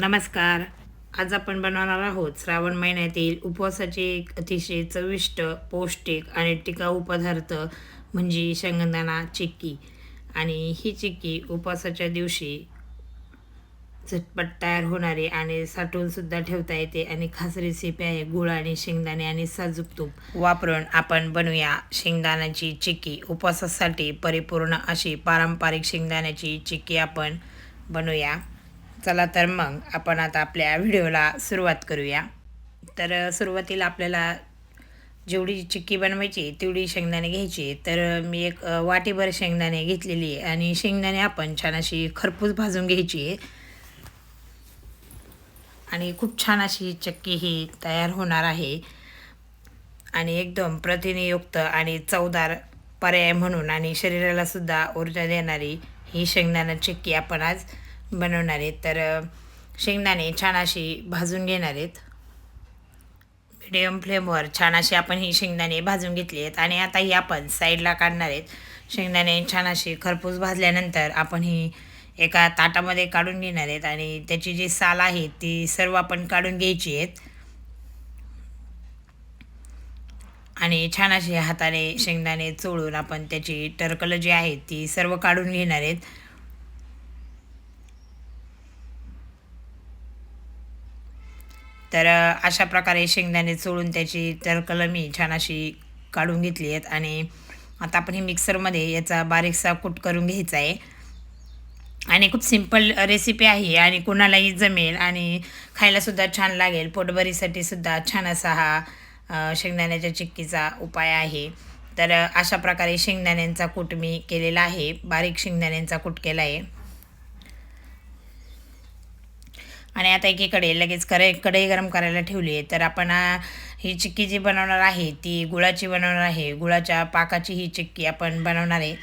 नमस्कार. आज आपण बनवणार आहोत श्रावण महिन्यातील उपवासाचे एक अतिशय चविष्ट पौष्टिक आणि टिकाऊ पदार्थ म्हणजे शेंगदाणा चिक्की. आणि ही चिक्की उपवासाच्या दिवशी झटपट तयार होणारी आणि साठवूनसुद्धा ठेवता येते आणि खास रेसिपी आहे गुळ आणि शेंगदाणे आणि साजूक तूप. वापरून आपण बनवूया शेंगदाण्याची चिक्की. उपवासासाठी परिपूर्ण अशी पारंपरिक शेंगदाण्याची चिक्की आपण बनवूया. चला तर मग आपण आता आपल्या व्हिडिओला सुरुवात करूया. तर सुरुवातीला आपल्याला जेवढी चिक्की बनवायची तेवढी शेंगदाणे घ्यायची तर मी एक वाटीभर शेंगदाणे घेतलेली आहे आणि शेंगदाणे आपण छान अशी खरपूस भाजून घ्यायची आहे. आणि खूप छान अशी चक्की ही तयार होणार आहे. आणि एकदम प्रथिनेयुक्त आणि चवदार पर्याय म्हणून आणि शरीराला सुद्धा ऊर्जा देणारी ही शेंगदाणा चक्की आपण आज बनवणार आहेत. तर शेंगदाणे छान अशी भाजून घेणार आहेत. मिडियम फ्लेमवर छान अशी आपण ही शेंगदाणे भाजून घेतली आहेत आणि आता ही आपण साईडला काढणार आहेत. शेंगदाणे छान अशी खरपूस भाजल्यानंतर आपण ही एका ताटामध्ये काढून घेणार आहेत आणि त्याची जी साल आहे ती सर्व आपण काढून घ्यायची आहेत. आणि छान अशी हाताने शेंगदाणे चोळून आपण त्याची टरकलं जी आहे ती सर्व काढून घेणार आहेत. तर अशा प्रकारे शेंगदाणे चोळून त्याची टरकलं मी छान अशी काढून घेतली आहेत आणि आता आपण हे मिक्सरमध्ये याचा बारीकसा कूट करून घ्यायचा आहे. आणि खूप सिंपल रेसिपी आहे आणि कोणालाही जमेल आणि खायलासुद्धा छान लागेल. पोटभरीसाठी सुद्धा छान असा हा शेंगदाण्याच्या चिक्कीचा उपाय आहे. तर अशा प्रकारे शेंगदाण्यांचा कूट मी केलेला आहे. बारीक शेंगदाण्यांचा कूट केला आहे. आणि आता एकीकडे लगेच करे कढई गरम करायला ठेवली आहे. तर आपण ही चिक्की जी बनवणार आहे ती गुळाची बनवणार आहे. गुळाच्या पाकाची ही चिक्की आपण बनवणार आहे.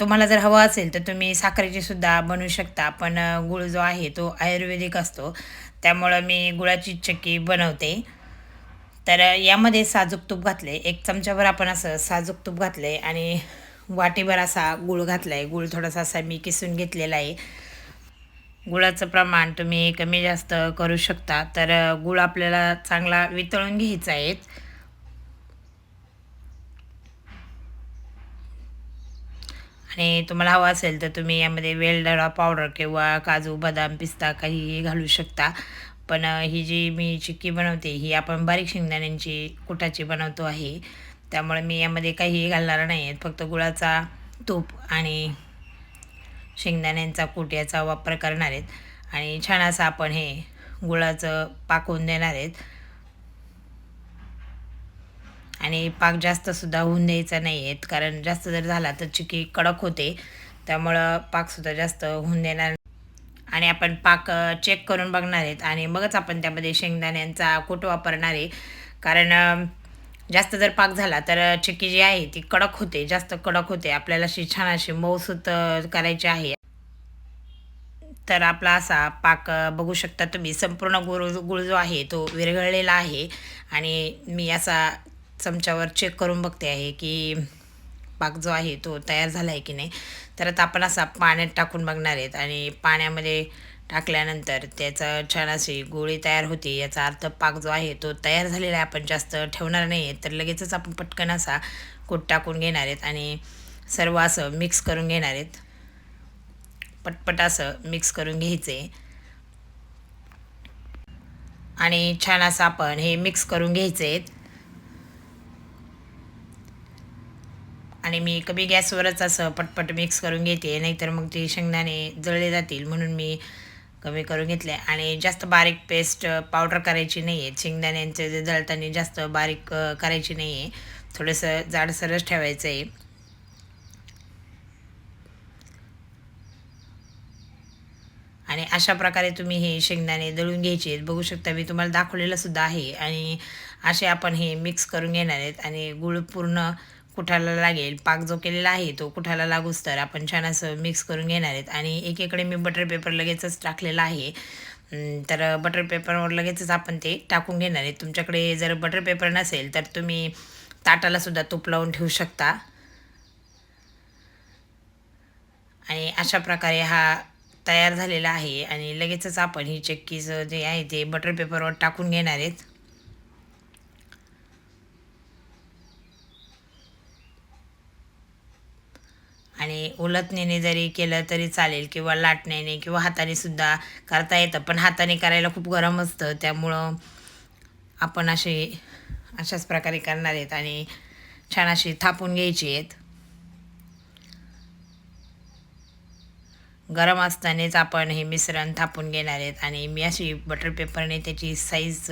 तुम्हाला जर हवं असेल तर तुम्ही साखरेची सुद्धा बनवू शकता. पण गुळ जो आहे तो आयुर्वेदिक असतो. त्यामुळं मी गुळाची चिक्की बनवते. तर यामध्ये साजूक तूप घातले एक चमच्याभर आपण असं साजूक तूप घातले आणि वाटीभर असा गुळ घातला आहे गुळ थोडासा असा मी किसून घेतलेला आहे. गुळाचं प्रमाण तुम्ही कमी जास्त करू शकता. तर गुळ आपल्याला चांगला वितळून घ्यायचा आहे. आणि तुम्हाला हवं असेल तर तुम्ही यामध्ये वेलदोडा पावडर किंवा काजू बदाम पिस्ता काहीही घालू शकता. पण ही जी मी चिक्की बनवते ही आपण बारीक शेंगदाण्यांची कुटाची बनवतो आहे. त्यामुळे मी यामध्ये काहीही घालणार नाही. आहेत फक्त गुळाचा तूप आणि शेंगदाण्यांचा कूट याचा वापर करणार आहेत. आणि छान असं आपण हे गुळाचं पाकवून देणार आहेत. आणि पाक जास्तसुद्धा होऊन द्यायचा नाही आहेत कारण जास्त जर झाला तर चिकी कडक होते. त्यामुळं पाकसुद्धा जास्त होऊन देणार आणि आपण पाक चेक करून बघणार आहेत. आणि मगच आपण त्यामध्ये शेंगदाण्यांचा कूट वापरणार आहे. कारण जास्त जर पाक झाला तर चिक्की जी आहे ती कडक होते जास्त कडक होते. आपल्याला अशी छान अशी मऊसूत करायची आहे. तर आपला असा पाक बघू शकता तुम्ही. संपूर्ण गुळ गुळ जो आहे तो विरघळलेला आहे. आणि मी असा चमच्यावर चेक करून बघते आहे की पाक जो आहे तो तयार झाला आहे की नाही. तर आता आपण असा पाण्यात टाकून बघणार आहेत. आणि पाण्यामध्ये टाकल्यानंतर त्याचं छान अशी गोळी तयार होते. याचा अर्थ पाक जो आहे तो तयार झालेला आहे. आपण जास्त ठेवणार नाही आहे तर लगेचच आपण पटकन असा कूट टाकून घेणार आहेत आणि सर्व असं मिक्स करून घेणार आहेत. पटपट असं मिक्स करून घ्यायचे. आणि छान असं आपण हे मिक्स करून घ्यायचे आहेत. आणि मी कमी गॅसवरच असं पटपट मिक्स करून घेते नाहीतर मग ते शेंगदाणे जळले जातील म्हणून मी कमी करून घेतले. आणि जास्त बारीक पेस्ट पावडर करायची नाही आहे शेंगदाण्यांचे जे जळताना जास्त बारीक करायची नाही आहे थोडंसं जाडसरच ठेवायचं आहे आणि अशा प्रकारे तुम्ही हे शेंगदाणे दळून घ्यायचे. आहेत बघू शकता मी तुम्हाला दाखवलेलं सुद्धा आहे. आणि असे आपण हे मिक्स करून घेणार आहेत. आणि गुळ पूर्ण कुठाला लागेल पाक जो केलेला आहे तो कुठाला लागूच तर आपण छान असं मिक्स करून घेणार आहेत. आणि एकीकडे मी बटर पेपर लगेचच टाकलेला आहे. तर बटर पेपरवर लगेचच आपण ते टाकून घेणार आहे तुमच्याकडे जर बटर पेपर नसेल तर तुम्ही ताटालासुद्धा तूप लावून ठेवू शकता. आणि अशा प्रकारे हा तयार झालेला आहे. आणि लगेचच आपण ही चक्कीचं जे आहे ते बटर पेपरवर टाकून घेणार आहेत. आणि उलटणीने जरी केलं तरी चालेल किंवा लाटण्याने किंवा हाताने सुद्धा करता येतं. पण हाताने करायला खूप गरम असतं. त्यामुळं आपण असे अशाच प्रकारे करणार आहेत आणि छान अशी थापून घ्यायची आहेत. गरम असतानाच आपण हे मिश्रण थापून घेणार आहेत. आणि मी अशी बटर पेपरने त्याची साईज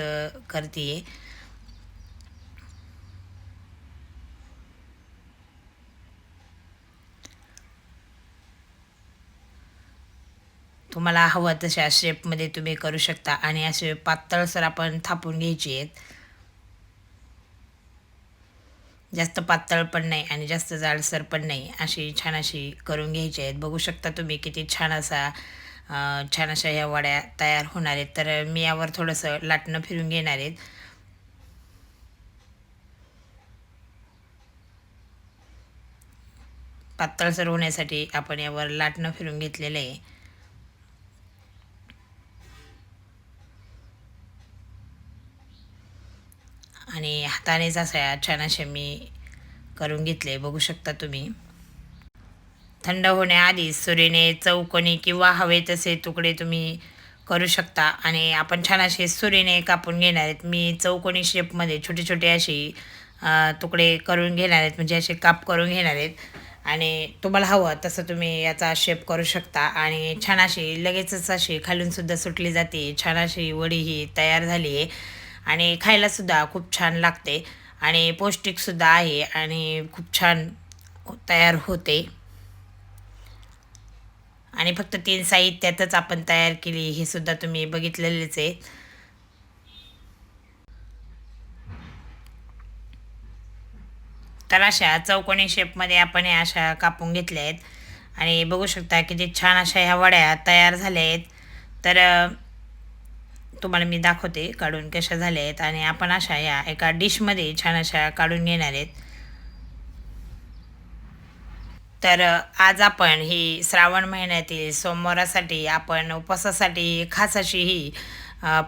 करते आहे तुम्हाला हवं तशा शेपमध्ये तुम्ही करू शकता. आणि असे पातळसर आपण थापून घ्यायची आहेत. जास्त पातळ पण नाही आणि जास्त जाडसर पण नाही. अशी छान अशी करून घ्यायची आहेत. बघू शकता तुम्ही किती छान असा छान अशा ह्या वड्या तयार होणार आहेत. तर मी यावर थोडंसं लाटणं फिरून घेणार आहेत. पातळसर होण्यासाठी आपण यावर लाटणं फिरून घेतलेलं आहे. आणि हातानेच छान असे मी करून घेतले. बघू शकता तुम्ही. थंड होण्याआधी सुरीने चौकोनी किंवा हवे तसे तुकडे तुम्ही करू शकता. आणि आपण छान असे सुरीने कापून घेणार आहेत. मी चौकोनी शेपमध्ये छोटे छोटे असे तुकडे करून घेणार आहेत. म्हणजे असे काप करून घेणार आहेत. आणि तुम्हाला हवं तसं तुम्ही याचा शेप करू शकता. आणि छान अशी लगेचच अशी खालूनसुद्धा सुटली जाते. छान अशी वडी ही तयार झाली आहे आणि खायलासुद्धा खूप छान लागते आणि पौष्टिकसुद्धा आहे आणि खूप छान तयार होते. आणि फक्त तीन साहित्यातच आपण तयार केली हे सुद्धा तुम्ही बघितलेलेच आहे. तर अशा चौकोनी शेपमध्ये आपण या अशा कापून घेतल्या आहेत. आणि बघू शकता किती छान अशा ह्या वड्या तयार झाल्या आहेत. तर तुम्हाला मी दाखवते काढून कशा झाल्या आहेत आणि आपण अशा या एका डिशमध्ये छान अशा काढून घेणार आहेत. तर आज आपण ही श्रावण महिन्यातील सोमवारासाठी आपण उपवासासाठी खास अशी ही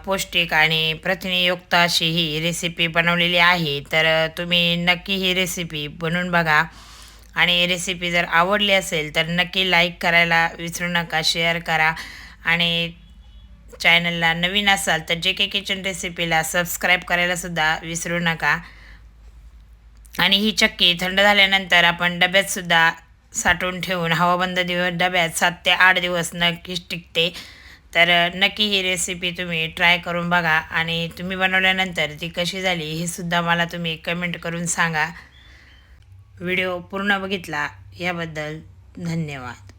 पौष्टिक आणि प्रथिनयुक्त अशी ही रेसिपी बनवलेली आहे. तर तुम्ही नक्की ही रेसिपी बनवून बघा. आणि रेसिपी जर आवडली असेल तर नक्की लाईक करायला विसरू नका शेअर करा. आणि चॅनलला नवीन असाल तर जे के किचन रेसिपीला सबस्क्राईब करायलासुद्धा विसरू नका. आणि ही चक्की थंड झाल्यानंतर आपण डब्यातसुद्धा साठवून ठेवून हवाबंद दिवस डब्यात सात ते आठ दिवस नक्कीच टिकते. तर नक्की ही रेसिपी तुम्ही ट्राय करून बघा आणि तुम्ही बनवल्यानंतर ती कशी झाली हे सुद्धा मला तुम्ही कमेंट करून सांगा. व्हिडिओ पूर्ण बघितला याबद्दल धन्यवाद.